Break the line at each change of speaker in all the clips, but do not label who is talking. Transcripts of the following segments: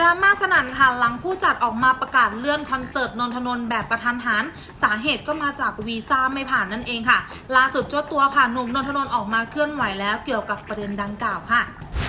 ราม่าสนั่นค่ะหลังผู้จัดออกมาประกาศเลื่อนคอนเสิร์ตนนทนนแบบกระทันหัน สาเหตุก็มาจากวีซ่าไม่ผ่านนั่นเองค่ะ ล่าสุดเจ้าตัวค่ะหนุ่มนนทนนออกมาเคลื่อนไหวแล้วเกี่ยวกับประเด็นดังกล่าวค่ะ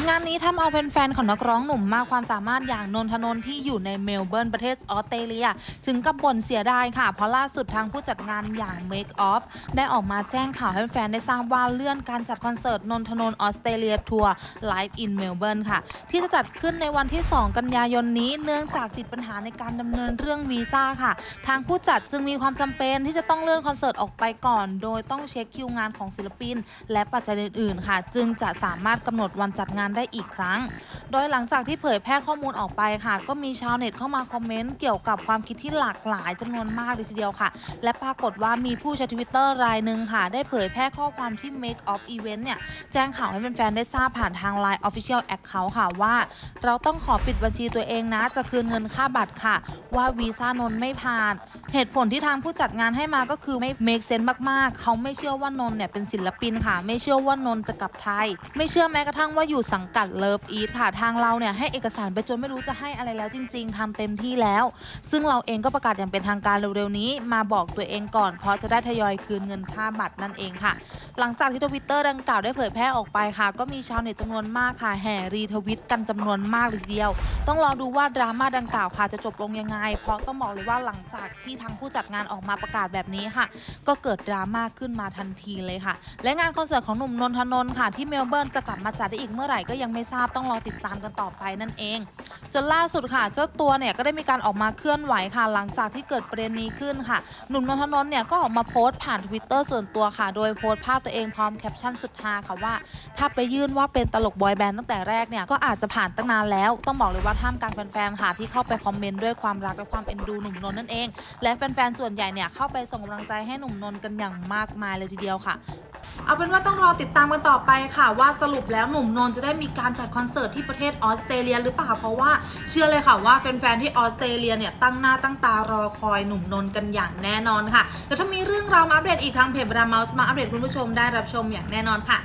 งานนี้ทำเอาแฟนๆของนักร้องหนุ่มมากความสามารถอย่างนนทนนท์ที่อยู่ในเมลเบิร์นประเทศออสเตรเลีย ถึงกับบ่นเสียดายค่ะ เพราะล่าสุดทางผู้จัดงานอย่าง Make Off ได้ออกมาแจ้งข่าวให้แฟนได้ทราบว่าเลื่อนการจัดคอนเสิร์ตนนทนนออสเตรเลียทัวร์ Live in Melbourne ค่ะ ที่จะจัดขึ้นในวันที่ 2 กันยายนนี้เนื่องจากติดปัญหาในการดำเนินเรื่องวีซ่าค่ะ ทางผู้จัดจึงมีความจำเป็นที่จะต้องเลื่อนคอนเสิร์ตออกไปก่อน โดยต้องเช็คคิวงานของศิลปิน และปัจจัยอื่นๆค่ะ จึงจะสามารถกำหนดวันจัดงานได้อีกครั้ง โดยหลังจากที่เผยแพร่ข้อมูลออกไปค่ะ ก็มีชาวเน็ตเข้ามาคอมเมนต์เกี่ยวกับความคิดที่หลากหลายจำนวนมากเลยทีเดียวค่ะ และปรากฏว่ามีผู้ใช้ทวิตเตอร์รายหนึ่งค่ะ ได้เผยแพร่ข้อความที่ Make of Event เนี่ยแจ้งข่าวให้แฟนๆได้ทราบผ่านทาง Line Official Account ค่ะว่า เราต้องขอปิดบัญชีตัวเองนะ จะคืนเงินค่าบัตรค่ะ ว่าวีซ่านนท์ไม่ผ่าน เหตุผลที่ทางผู้จัดงานให้มาก็คือไม่ make sense มากๆ เขาไม่เชื่อว่านนท์เนี่ยเป็นศิลปินค่ะ ไม่เชื่อว่านนท์จะกลับไทย ไม่เชื่อแม้กระทั่งว่าอยู่สังกัด Love Eat ค่ะ ทางเราเนี่ยให้เอกสารไปจนไม่รู้จะให้อะไรแล้วจริง ๆทำเต็มที่แล้ว ซึ่งเราเองก็ประกาศอย่างเป็นทางการเร็วๆนี้มาบอกตัวเองก่อน เพราะจะได้ทยอยคืนเงินค่าบัตรนั่นเองค่ะ หลังจากที่ทวิตเตอร์ดังกล่าวได้เผยแพร่ออกไปค่ะ ก็มีชาวเน็ตจำนวนมากค่ะแห่รีทวิตกันจำนวนมากเลยทีเดียว ต้องรอดูว่าดราม่าดังกล่าวค่ะจะจบลงยังไง เพราะต้องบอกเลยว่าหลังจากที่ทางผู้จัดงานออกมาประกาศแบบนี้ค่ะ ก็เกิดดราม่าขึ้นมาทันทีเลยค่ะ และงานคอนเสิร์ตของหนุ่มนนทนนท์ค่ะ ที่เมลเบิร์นจะกลับมาจัดได้อีกเมื่อไหร่ก็ยังไม่ทราบต้องรอติดตามกันต่อไปนั่นเอง จนล่าสุดค่ะ เจ้าตัวเนี่ยก็ได้มีการออกมาเคลื่อนไหวค่ะ หลังจากที่เกิดประเด็นนี้ขึ้นค่ะ หนุ่มนนทนนท์เนี่ยก็ออกมาโพสต์ผ่านทวิตเตอร์ส่วนตัวค่ะ โดยโพสต์ภาพตัวเองพร้อมแคปชั่นสุดฮาค่ะว่า ถ้าไปยื่นว่าเป็นตลกบอยแบนด์ตั้งแต่แรกเนี่ยก็อาจจะผ่านตั้งนานแล้ว ต้องบอกเลยว่าท่ามกลางแฟนๆค่ะที่เข้าไปคอมเมนต์ด้วยความรักและความเอ็นดูหนุ่มนนท์นั่นเองและแฟนๆส่วนใหญ่เนี่ยเข้าไปส่งกำลังใจให้หนุ่มนนท์กันอย่างมากมายเลยทีเดียวค่ะ เอาเป็นว่าต้องรอติดตามกันต่อไปค่ะ ว่าสรุปแล้วหนุ่มนนท์จะได้มีการจัดคอนเสิร์ตที่ประเทศออสเตรเลียหรือเปล่าเพราะว่าเชื่อเลยค่ะว่าแฟนๆที่ออสเตรเลียเนี่ยตั้งหน้าตั้งตารอคอยหนุ่มนนท์กันอย่างแน่นอนค่ะแล้วถ้ามีเรื่องราวมาอัปเดตอีกทางเพจบราเมาส์จะมาอัปเดตคุณผู้ชมได้รับชมอย่างแน่นอนค่ะ